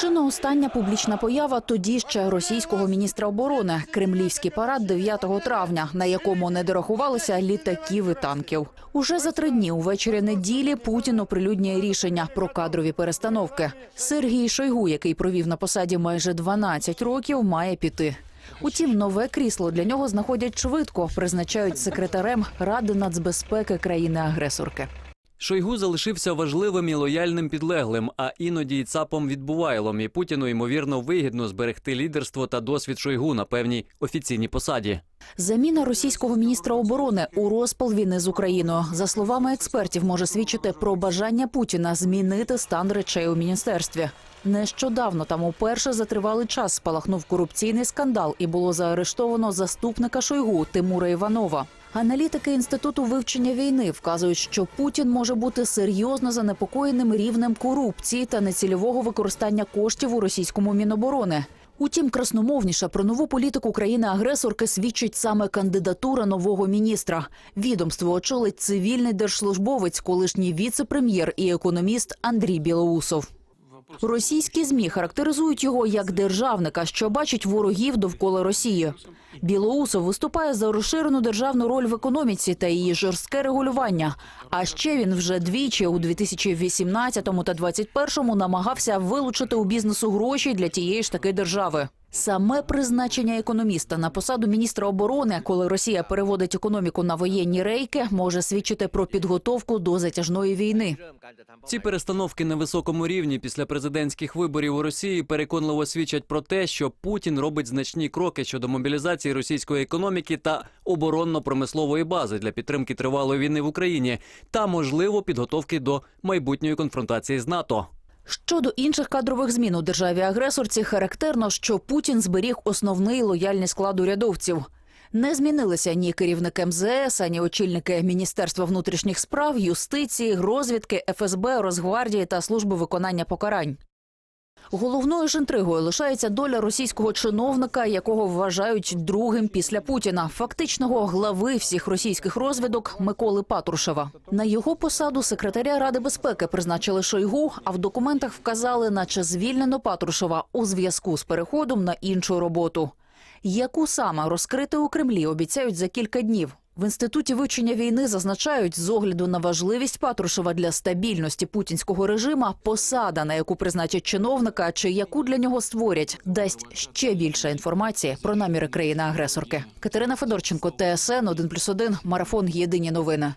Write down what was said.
Чи не остання публічна поява тоді ще російського міністра оборони кремлівський парад 9 травня, на якому не дорахувалися літаків і танків. Уже за три дні увечері неділі Путін оприлюднює рішення про кадрові перестановки. Сергій Шойгу, який провів на посаді майже 12 років, має піти. Утім, нове крісло для нього знаходять швидко, призначають секретарем Ради нацбезпеки країни-агресорки. Шойгу залишився важливим і лояльним підлеглим, а іноді й цапом відбувайлом. І Путіну ймовірно вигідно зберегти лідерство та досвід Шойгу на певній офіційній посаді. Заміна російського міністра оборони у розпал війни з Україною, за словами експертів, може свідчити про бажання Путіна змінити стан речей у міністерстві. Нещодавно там уперше за тривалий час спалахнув корупційний скандал і було заарештовано заступника Шойгу Тимура Іванова. Аналітики інституту вивчення війни вказують, що Путін може бути серйозно занепокоєним рівнем корупції та нецільового використання коштів у російському міноборони. Утім, красномовніше про нову політику країни-агресорки свідчить саме кандидатура нового міністра. Відомство очолить цивільний держслужбовець, колишній віце-прем'єр і економіст Андрій Білоусов. Російські змі характеризують його як державника, що бачить ворогів довкола Росії. Білоусов виступає за розширену державну роль в економіці та її жорстке регулювання. А ще він вже двічі у 2018 та 2021 намагався вилучити у бізнесу гроші для тієї ж таки держави. Саме призначення економіста на посаду міністра оборони, коли Росія переводить економіку на воєнні рейки, може свідчити про підготовку до затяжної війни. Ці перестановки на високому рівні після президентських виборів у Росії переконливо свідчать про те, що Путін робить значні кроки щодо мобілізації російської економіки та оборонно-промислової бази для підтримки тривалої війни в Україні та можливо підготовки до майбутньої конфронтації з НАТО. Щодо інших кадрових змін у державі-агресорці, характерно, що Путін зберіг основний лояльний склад урядовців. Не змінилися ні керівник МЗС, ані очільники Міністерства внутрішніх справ, юстиції, розвідки, ФСБ, Росгвардії та служби виконання покарань. Головною ж інтригою лишається доля російського чиновника, якого вважають другим після Путіна, фактичного глави всіх російських розвідок Миколи Патрушева. На його посаду секретаря Ради безпеки призначили Шойгу, а в документах вказали, наче звільнено Патрушева у зв'язку з переходом на іншу роботу. Яку саме розкрити у Кремлі обіцяють за кілька днів. В інституті вивчення війни зазначають, з огляду на важливість Патрушева для стабільності путінського режима, посада, на яку призначать чиновника, чи яку для нього створять, дасть ще більше інформації про наміри країни-агресорки. Катерина Федорченко, ТСН 1+,1, Марафон. Єдині новини.